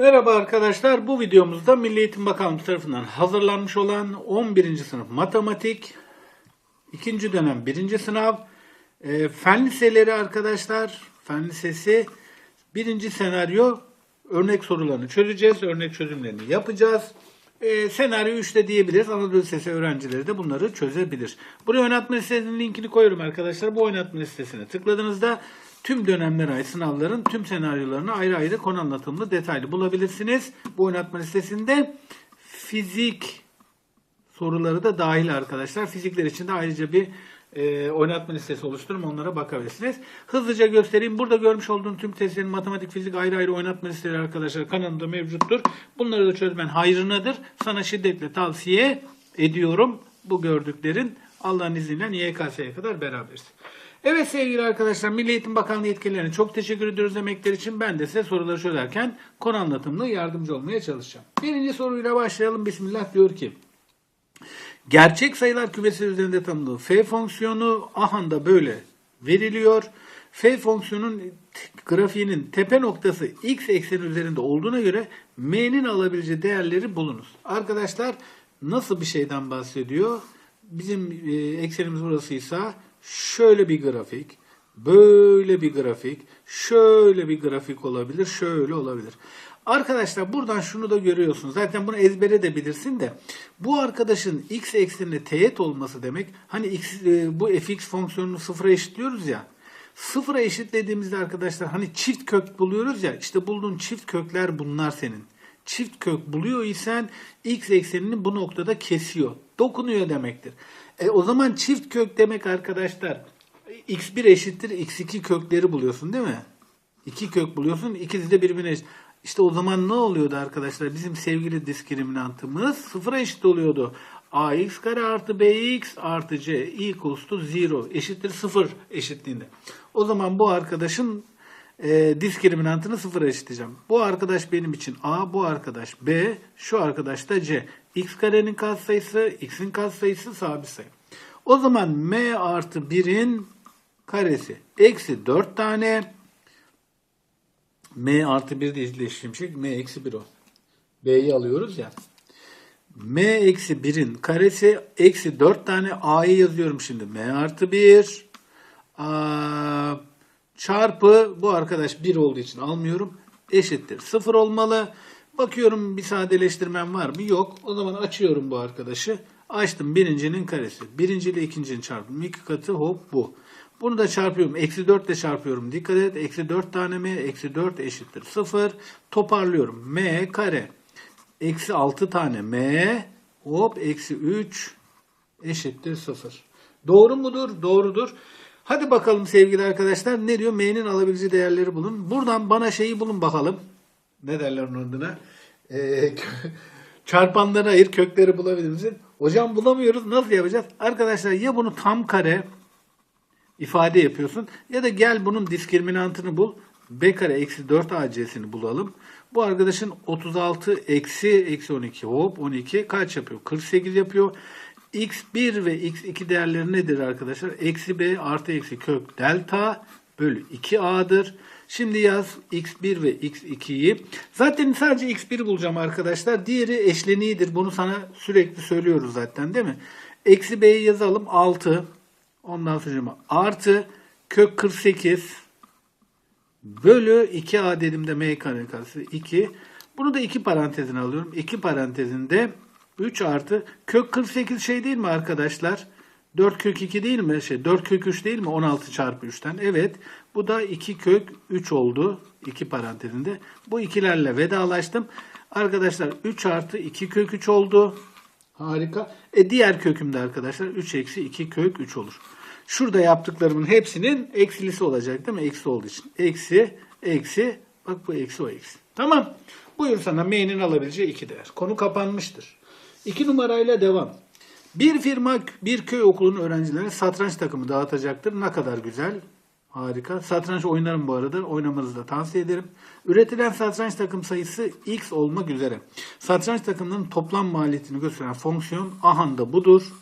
Merhaba arkadaşlar. Bu videomuzda Milli Eğitim Bakanlığı tarafından hazırlanmış olan 11. sınıf matematik 2. dönem 1. sınav e, fen liseleri arkadaşlar. Fen lisesi 1. senaryo örnek sorularını çözeceğiz. Örnek çözümlerini yapacağız. E, senaryo 3'te diyebiliriz. Anadolu Lisesi öğrencileri de bunları çözebilir. Buraya oynatma listesinin linkini koyuyorum arkadaşlar. Bu oynatma listesine tıkladığınızda tüm dönemlere ait sınavların tüm senaryolarını ayrı ayrı konu anlatımlı detaylı bulabilirsiniz. Bu oynatma listesinde fizik soruları da dahil arkadaşlar. Fizikler için de ayrıca bir e, oynatma listesi oluştururum. Onlara bakabilirsiniz. Hızlıca göstereyim. Burada görmüş olduğum tüm testlerin matematik, fizik ayrı ayrı oynatma listeleri arkadaşlar kanalımda mevcuttur. Bunları da çözmen hayrınadır. Sana şiddetle tavsiye ediyorum. Bu gördüklerin Allah'ın izniyle YKS'ye kadar beraberiz. Evet sevgili arkadaşlar Milli Eğitim Bakanlığı yetkililerine çok teşekkür ediyoruz emekler için. Ben de size soruları çözerken konu anlatımlı yardımcı olmaya çalışacağım. Birinci soruyla başlayalım. Bismillah diyor ki Gerçek sayılar kümesi üzerinde tanımlı f fonksiyonu ahanda böyle veriliyor. F fonksiyonun grafiğinin tepe noktası x ekseni üzerinde olduğuna göre m'nin alabileceği değerleri bulunuz. Arkadaşlar nasıl bir şeyden bahsediyor? Bizim e, eksenimiz burasıysa şöyle bir grafik, böyle bir grafik, şöyle bir grafik olabilir, şöyle olabilir. Arkadaşlar buradan şunu da görüyorsunuz. Zaten bunu ezbere de bilirsin de bu arkadaşın x eksenine teğet olması demek hani x, e, bu fx fonksiyonunu sıfıra eşitliyoruz ya. Sıfıra eşitlediğimizde arkadaşlar hani çift kök buluyoruz ya işte bulduğun çift kökler bunlar senin. Çift kök buluyor isen x eksenini bu noktada kesiyor. Dokunuyor demektir. E, o zaman çift kök demek arkadaşlar x1 eşittir x2 kökleri buluyorsun değil mi? İki kök buluyorsun. ikisi de birbirine eşit. İşte o zaman ne oluyordu arkadaşlar? Bizim sevgili diskriminantımız sıfıra eşit oluyordu. ax kare artı bx artı c equals to 0 eşittir sıfır eşitliğinde. O zaman bu arkadaşın e, diskriminantını sıfıra eşitleyeceğim. Bu arkadaş benim için a, bu arkadaş b, şu arkadaş da c. x karenin katsayısı, x'in katsayısı sabit sayı. O zaman m artı 1'in karesi eksi 4 tane m artı 1 de eşitleştiğim şey m eksi 1 o. b'yi alıyoruz ya. m eksi 1'in karesi eksi 4 tane a'yı yazıyorum şimdi. m artı 1 a, çarpı bu arkadaş 1 olduğu için almıyorum. Eşittir. 0 olmalı. Bakıyorum bir sadeleştirmem var mı? Yok. O zaman açıyorum bu arkadaşı. Açtım birincinin karesi. Birinci ile ikincinin çarpımı. iki katı hop bu. Bunu da çarpıyorum. Eksi 4 ile çarpıyorum. Dikkat et. Eksi 4 tane m. Eksi 4 eşittir 0. Toparlıyorum. m kare. Eksi 6 tane m. Hop eksi 3 eşittir 0. Doğru mudur? Doğrudur. Hadi bakalım sevgili arkadaşlar. Ne diyor? M'nin alabileceği değerleri bulun. Buradan bana şeyi bulun bakalım. Ne derler onun adına? Ee, çarpanları ayır, kökleri bulabilir misin? Hocam bulamıyoruz. Nasıl yapacağız? Arkadaşlar ya bunu tam kare ifade yapıyorsun ya da gel bunun diskriminantını bul. B kare eksi 4 AC'sini bulalım. Bu arkadaşın 36 eksi eksi 12 hop 12 kaç yapıyor? 48 yapıyor. x1 ve x2 değerleri nedir arkadaşlar? Eksi b artı eksi kök delta bölü 2a'dır. Şimdi yaz x1 ve x2'yi. Zaten sadece x1'i bulacağım arkadaşlar. Diğeri eşleniğidir. Bunu sana sürekli söylüyoruz zaten değil mi? Eksi b'yi yazalım 6. Ondan sonra artı kök 48 bölü 2a dediğimde m kare karesi 2. Bunu da 2 parantezine alıyorum. 2 parantezinde 3 artı kök 48 şey değil mi arkadaşlar? 4 kök 2 değil mi? Şey 4 kök 3 değil mi? 16 çarpı 3'ten. Evet. Bu da 2 kök 3 oldu. 2 parantezinde. Bu ikilerle vedalaştım. Arkadaşlar 3 artı 2 kök 3 oldu. Harika. E diğer kökümde arkadaşlar 3 eksi 2 kök 3 olur. Şurada yaptıklarımın hepsinin eksilisi olacak değil mi? Eksi olduğu için. Eksi, eksi. Bak bu eksi o eksi. Tamam. Buyur sana m'nin alabileceği iki değer. Konu kapanmıştır. İki numarayla devam. Bir firma bir köy okulunun öğrencilerine satranç takımı dağıtacaktır. Ne kadar güzel. Harika. Satranç oynarım bu arada. Oynamanızı da tavsiye ederim. Üretilen satranç takım sayısı x olmak üzere. Satranç takımının toplam maliyetini gösteren fonksiyon ahanda budur.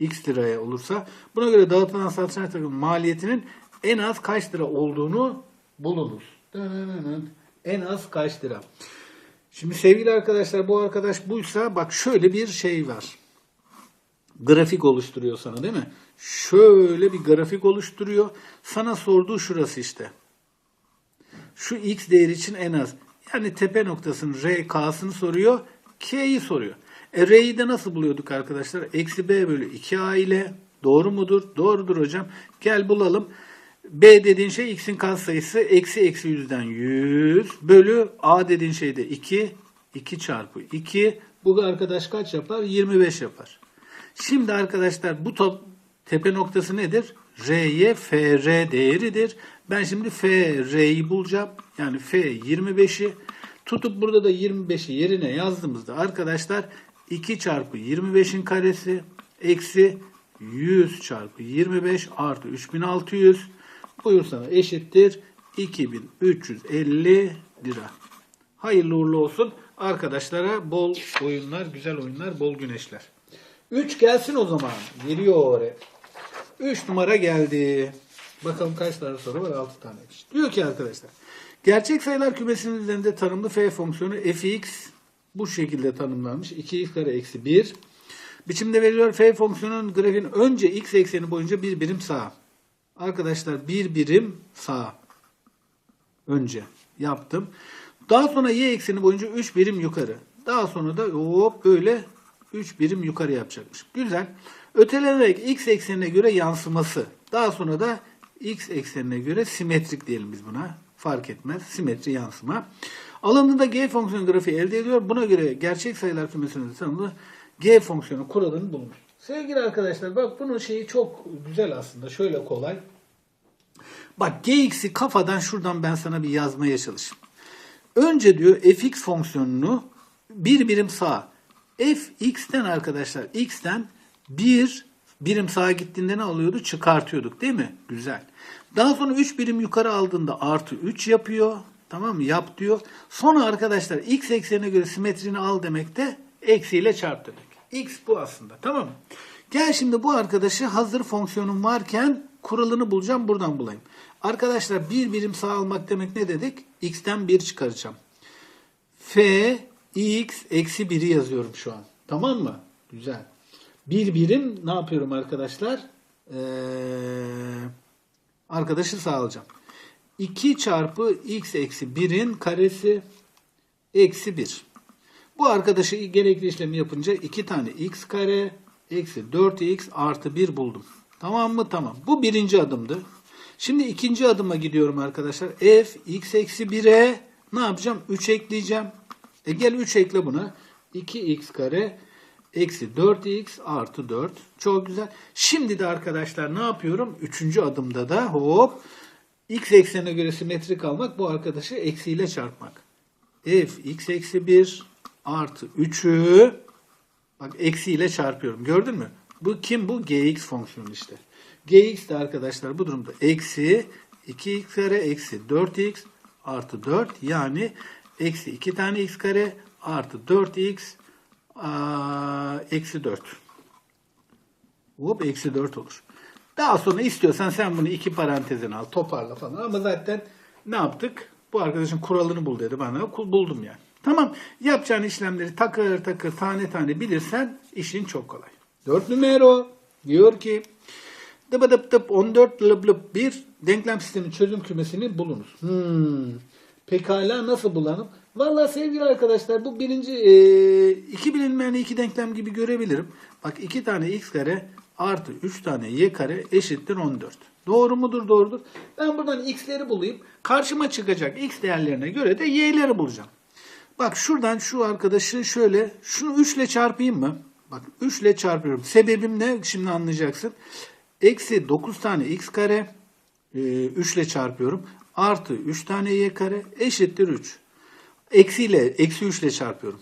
x liraya olursa. Buna göre dağıtılan satranç takımı maliyetinin en az kaç lira olduğunu bulunuz. En az kaç lira? Şimdi sevgili arkadaşlar bu arkadaş buysa bak şöyle bir şey var. Grafik oluşturuyor sana değil mi? Şöyle bir grafik oluşturuyor. Sana sorduğu şurası işte. Şu x değeri için en az. Yani tepe noktasının r, k'sını soruyor. K'yi soruyor. E r'yi de nasıl buluyorduk arkadaşlar? Eksi b bölü 2a ile. Doğru mudur? Doğrudur hocam. Gel bulalım. B dediğin şey x'in katsayısı eksi eksi yüzden 100 bölü a dediğin şey de 2. 2 çarpı 2. Bu arkadaş kaç yapar? 25 yapar. Şimdi arkadaşlar bu top tepe noktası nedir? R'ye FR değeridir. Ben şimdi FR'yi bulacağım. Yani F 25'i tutup burada da 25'i yerine yazdığımızda arkadaşlar 2 çarpı 25'in karesi eksi 100 çarpı 25 artı 3600 buyur sana eşittir 2350 lira. Hayırlı uğurlu olsun. Arkadaşlara bol oyunlar, güzel oyunlar, bol güneşler. 3 gelsin o zaman. Geliyor oraya. 3 numara geldi. Bakalım kaç tane soru var? 6 taneymiş. Diyor ki arkadaşlar. Gerçek sayılar kümesinin üzerinde tanımlı f fonksiyonu fx bu şekilde tanımlanmış. 2x kare eksi 1. Biçimde veriliyor f fonksiyonunun grafiğin önce x ekseni boyunca bir birim sağ. Arkadaşlar bir birim sağ. Önce yaptım. Daha sonra y ekseni boyunca 3 birim yukarı. Daha sonra da hop böyle 3 birim yukarı yapacakmış. Güzel. Ötelenerek x eksenine göre yansıması. Daha sonra da x eksenine göre simetrik diyelim biz buna. Fark etmez. Simetri yansıma. Alındığında g fonksiyonu grafiği elde ediyor. Buna göre gerçek sayılar kümesinin tanımlı g fonksiyonu kuralını bulmuş. Sevgili arkadaşlar bak bunun şeyi çok güzel aslında. Şöyle kolay. Bak gx'i kafadan şuradan ben sana bir yazmaya çalışayım. Önce diyor fx fonksiyonunu bir birim sağ. fx'ten arkadaşlar x'ten bir birim sağa gittiğinde ne alıyordu? Çıkartıyorduk değil mi? Güzel. Daha sonra 3 birim yukarı aldığında artı 3 yapıyor. Tamam mı? Yap diyor. Sonra arkadaşlar x eksenine göre simetrini al demek de eksiyle çarp demek. x bu aslında. Tamam mı? Gel şimdi bu arkadaşı hazır fonksiyonum varken kuralını bulacağım. Buradan bulayım. Arkadaşlar bir birim sağ almak demek ne dedik? x'ten 1 çıkaracağım. f x eksi 1'i yazıyorum şu an. Tamam mı? Güzel. Bir birim ne yapıyorum arkadaşlar? Ee, arkadaşı sağlayacağım. 2 çarpı x eksi 1'in karesi eksi 1. Bu arkadaşı gerekli işlemi yapınca 2 tane x kare eksi 4x artı 1 buldum. Tamam mı? Tamam. Bu birinci adımdı. Şimdi ikinci adıma gidiyorum arkadaşlar. f x eksi 1'e ne yapacağım? 3 ekleyeceğim. E gel 3 ekle buna. 2x kare eksi 4x artı 4. Çok güzel. Şimdi de arkadaşlar ne yapıyorum? Üçüncü adımda da hop x eksenine göre simetrik almak bu arkadaşı eksiyle çarpmak. f x eksi 1 artı 3'ü bak eksiyle çarpıyorum. Gördün mü? Bu kim bu? gx fonksiyonu işte. gx de arkadaşlar bu durumda eksi 2x kare eksi 4x artı 4 yani eksi 2 tane x kare artı 4x aa, eksi 4. Hop eksi 4 olur. Daha sonra istiyorsan sen bunu iki parantezine al toparla falan ama zaten ne yaptık? Bu arkadaşın kuralını bul dedi bana. Buldum yani. Tamam yapacağın işlemleri takır takır tane tane bilirsen işin çok kolay. 4 numara diyor ki dıp dıp dıp 14 lıp lıp bir denklem sistemi çözüm kümesini bulunuz. Hmm. Pekala nasıl bulalım? Vallahi sevgili arkadaşlar bu birinci e, iki bilinmeyeni iki denklem gibi görebilirim. Bak iki tane x kare artı 3 tane y kare eşittir 14. Doğru mudur? Doğrudur. Ben buradan x'leri bulayım. Karşıma çıkacak x değerlerine göre de y'leri bulacağım. Bak şuradan şu arkadaşı şöyle şunu 3 ile çarpayım mı? Bak 3 ile çarpıyorum. Sebebim ne? Şimdi anlayacaksın. Eksi 9 tane x kare e, 3 ile çarpıyorum. Artı 3 tane y kare eşittir 3. Eksiyle, eksi 3 ile çarpıyorum.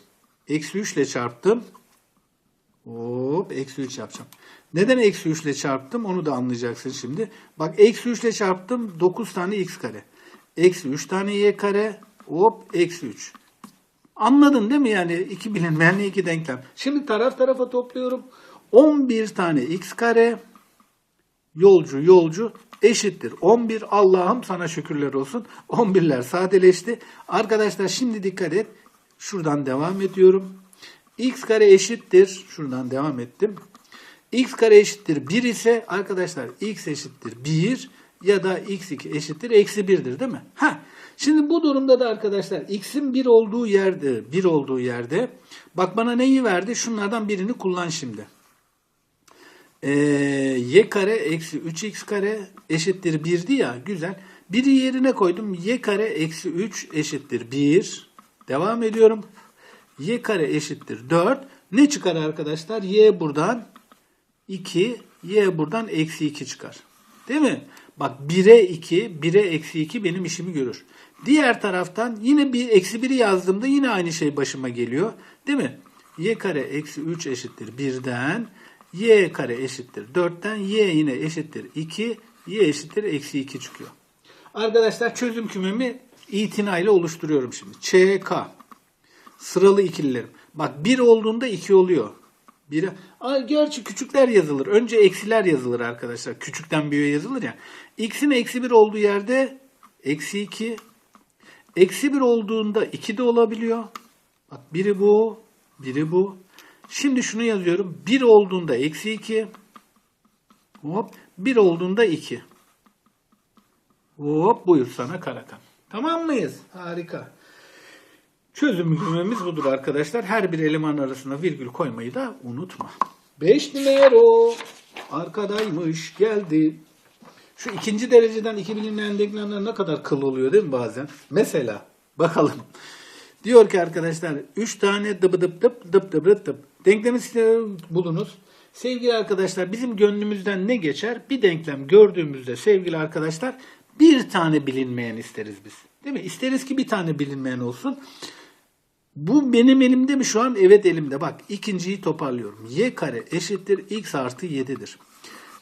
Eksi 3 ile çarptım. Hop, eksi 3 yapacağım. Neden eksi 3 ile çarptım onu da anlayacaksın şimdi. Bak eksi 3 ile çarptım 9 tane x kare. Eksi 3 tane y kare. Hop, eksi 3. Anladın değil mi yani iki bilinmeyenli iki denklem. Şimdi taraf tarafa topluyorum. 11 tane x kare yolcu yolcu eşittir. 11 Allah'ım sana şükürler olsun. 11'ler sadeleşti. Arkadaşlar şimdi dikkat et. Şuradan devam ediyorum. x kare eşittir. Şuradan devam ettim. x kare eşittir 1 ise arkadaşlar x eşittir 1 ya da x2 eşittir eksi 1'dir değil mi? Ha. Şimdi bu durumda da arkadaşlar x'in 1 olduğu yerde 1 olduğu yerde bak bana neyi verdi? Şunlardan birini kullan şimdi. Ee, y kare eksi 3x kare eşittir 1'di ya güzel. Biri yerine koydum. y kare eksi 3 eşittir 1. Devam ediyorum. y kare eşittir 4. Ne çıkar arkadaşlar? y buradan 2, y buradan eksi 2 çıkar. Değil mi? Bak 1'e 2, 1'e eksi 2 benim işimi görür. Diğer taraftan yine bir eksi 1'i yazdığımda yine aynı şey başıma geliyor. Değil mi? y kare eksi 3 eşittir 1'den y kare eşittir 4'ten y yine eşittir 2 y eşittir eksi 2 çıkıyor. Arkadaşlar çözüm kümemi itinayla oluşturuyorum şimdi. ÇK sıralı ikililerim. Bak 1 olduğunda 2 oluyor. Bir, gerçi küçükler yazılır. Önce eksiler yazılır arkadaşlar. Küçükten büyüğe yazılır ya. X'in eksi 1 olduğu yerde eksi 2. Eksi 1 olduğunda 2 de olabiliyor. Bak biri bu, biri bu. Şimdi şunu yazıyorum. 1 olduğunda eksi 2. Hop. 1 olduğunda 2. Hop buyur sana karakan. Tamam mıyız? Harika. Çözüm cümlemiz budur arkadaşlar. Her bir eleman arasında virgül koymayı da unutma. 5 numara arkadaymış geldi. Şu ikinci dereceden iki bilinmeyen denklemler ne kadar kıl oluyor değil mi bazen? Mesela bakalım. Diyor ki arkadaşlar 3 tane dıp dıp dıp dıp dıp dıp. Denklemi size bulunuz. Sevgili arkadaşlar bizim gönlümüzden ne geçer? Bir denklem gördüğümüzde sevgili arkadaşlar bir tane bilinmeyen isteriz biz. Değil mi? İsteriz ki bir tane bilinmeyen olsun. Bu benim elimde mi şu an? Evet elimde. Bak ikinciyi toparlıyorum. y kare eşittir x artı 7'dir.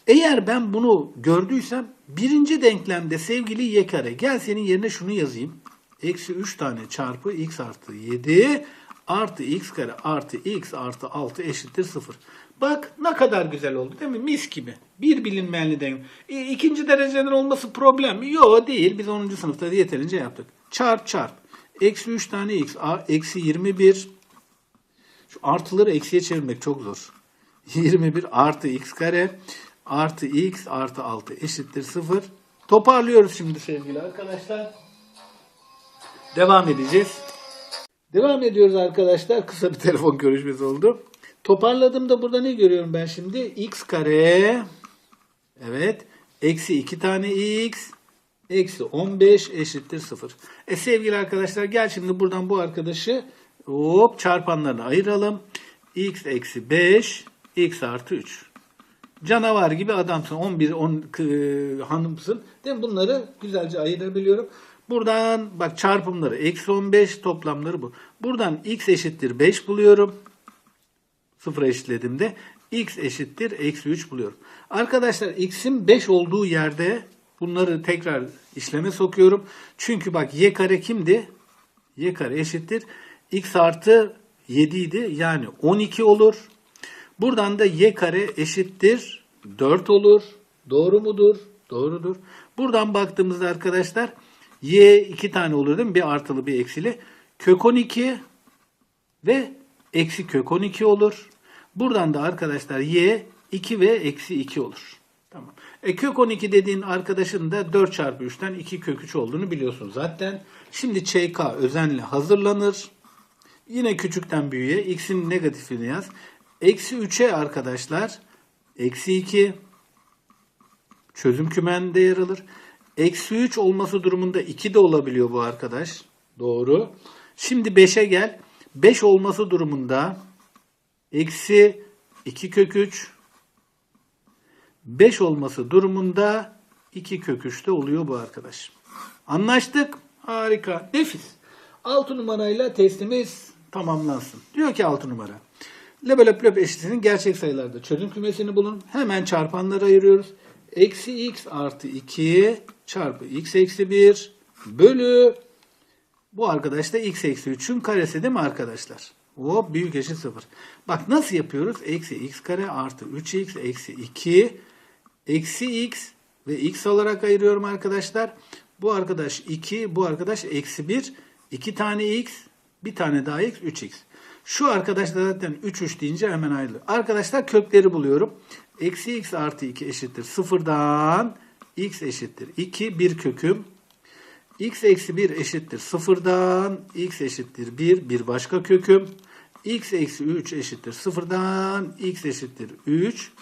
Eğer ben bunu gördüysem birinci denklemde sevgili y kare gel senin yerine şunu yazayım. Eksi 3 tane çarpı x artı 7 artı x kare artı x artı 6 eşittir 0. Bak ne kadar güzel oldu değil mi? Mis gibi. Bir bilinmeyenli denklem. E, ikinci dereceden olması problem mi? Yok değil. Biz 10. sınıfta yeterince yaptık. Çarp çarp. Eksi 3 tane x. A, eksi 21. Şu artıları eksiye çevirmek çok zor. 21 artı x kare artı x artı 6 eşittir 0. Toparlıyoruz şimdi sevgili arkadaşlar. Devam edeceğiz. Devam ediyoruz arkadaşlar. Kısa bir telefon görüşmesi oldu. Toparladığımda burada ne görüyorum ben şimdi? x kare evet eksi 2 tane x eksi 15 eşittir 0. E sevgili arkadaşlar gel şimdi buradan bu arkadaşı hop çarpanlarını ayıralım. x eksi 5 x artı 3. Canavar gibi adamsın. 11 10 kı- hanımsın. Değil mi? Bunları güzelce ayırabiliyorum. Buradan bak çarpımları eksi 15 toplamları bu. Buradan x eşittir 5 buluyorum. Sıfıra eşitlediğimde x eşittir eksi 3 buluyorum. Arkadaşlar x'in 5 olduğu yerde bunları tekrar işleme sokuyorum. Çünkü bak y kare kimdi? y kare eşittir x artı 7 idi. Yani 12 olur. Buradan da y kare eşittir 4 olur. Doğru mudur? Doğrudur. Buradan baktığımızda arkadaşlar y 2 tane olur değil mi? Bir artılı bir eksili. Kök 12 ve eksi kök 12 olur. Buradan da arkadaşlar y 2 ve eksi 2 olur. Tamam. E kök 12 dediğin arkadaşın da 4 çarpı 3'ten 2 kök 3 olduğunu biliyorsun zaten. Şimdi ÇK özenle hazırlanır. Yine küçükten büyüğe x'in negatifini yaz. Eksi 3'e arkadaşlar eksi 2 çözüm kümende yer alır. Eksi 3 olması durumunda 2 de olabiliyor bu arkadaş. Doğru. Şimdi 5'e gel. 5 olması durumunda eksi 2 kök 3 5 olması durumunda 2 kök 3 de oluyor bu arkadaş. Anlaştık. Harika. Nefis. 6 numarayla testimiz tamamlansın. Diyor ki 6 numara. Level löp eşitliğinin gerçek sayılarda çözüm kümesini bulun. Hemen çarpanları ayırıyoruz. Eksi x artı 2 çarpı x eksi 1 bölü bu arkadaş da x eksi 3'ün karesi değil mi arkadaşlar? Hop büyük eşit 0. Bak nasıl yapıyoruz? Eksi x kare artı 3x eksi 2 eksi x ve x olarak ayırıyorum arkadaşlar. Bu arkadaş 2, bu arkadaş eksi 1. 2 tane x Bir tane daha x 3x. Şu arkadaşlar zaten 3 3 deyince hemen ayrılıyor. Arkadaşlar kökleri buluyorum. Eksi x artı 2 eşittir. Sıfırdan x eşittir. 2 bir köküm. x eksi 1 eşittir. Sıfırdan x eşittir 1 bir başka köküm. x eksi 3 eşittir. Sıfırdan x eşittir 3.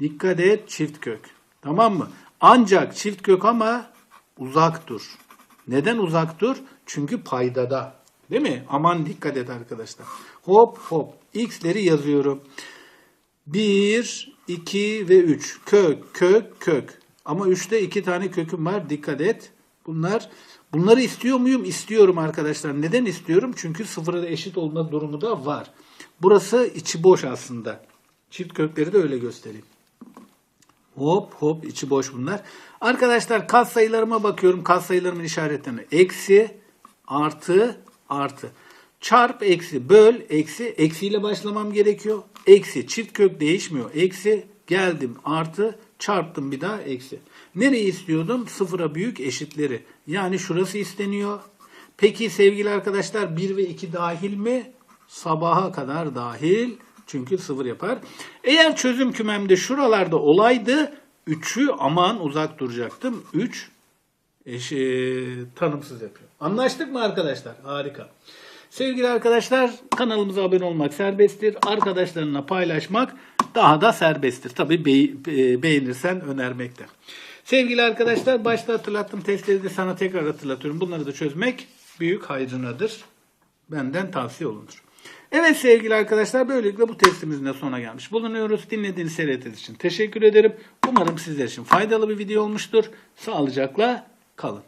Dikkat et çift kök. Tamam mı? Ancak çift kök ama uzak dur. Neden uzak dur? Çünkü paydada. Değil mi? Aman dikkat et arkadaşlar. Hop hop. X'leri yazıyorum. 1, 2 ve 3. Kök, kök, kök. Ama 3'te 2 tane köküm var. Dikkat et. Bunlar bunları istiyor muyum? İstiyorum arkadaşlar. Neden istiyorum? Çünkü sıfıra eşit olma durumu da var. Burası içi boş aslında. Çift kökleri de öyle göstereyim. Hop hop içi boş bunlar. Arkadaşlar kat sayılarıma bakıyorum. Kat sayılarımın işaretlerine. Eksi, artı, artı. Çarp, eksi, böl, eksi. Eksiyle başlamam gerekiyor. Eksi, çift kök değişmiyor. Eksi, geldim, artı, çarptım bir daha, eksi. Nereyi istiyordum? Sıfıra büyük eşitleri. Yani şurası isteniyor. Peki sevgili arkadaşlar 1 ve 2 dahil mi? Sabaha kadar dahil. Çünkü sıfır yapar. Eğer çözüm kümemde şuralarda olaydı 3'ü aman uzak duracaktım. 3 eşi, tanımsız yapıyor. Anlaştık mı arkadaşlar? Harika. Sevgili arkadaşlar kanalımıza abone olmak serbesttir. Arkadaşlarına paylaşmak daha da serbesttir. Tabii be- be- beğenirsen önermekte. Sevgili arkadaşlar başta hatırlattım testleri de sana tekrar hatırlatıyorum. Bunları da çözmek büyük hayrınadır. Benden tavsiye olunur. Evet sevgili arkadaşlar böylelikle bu testimizin de sonuna gelmiş bulunuyoruz. Dinlediğiniz seyrettiğiniz için teşekkür ederim. Umarım sizler için faydalı bir video olmuştur. Sağlıcakla kalın.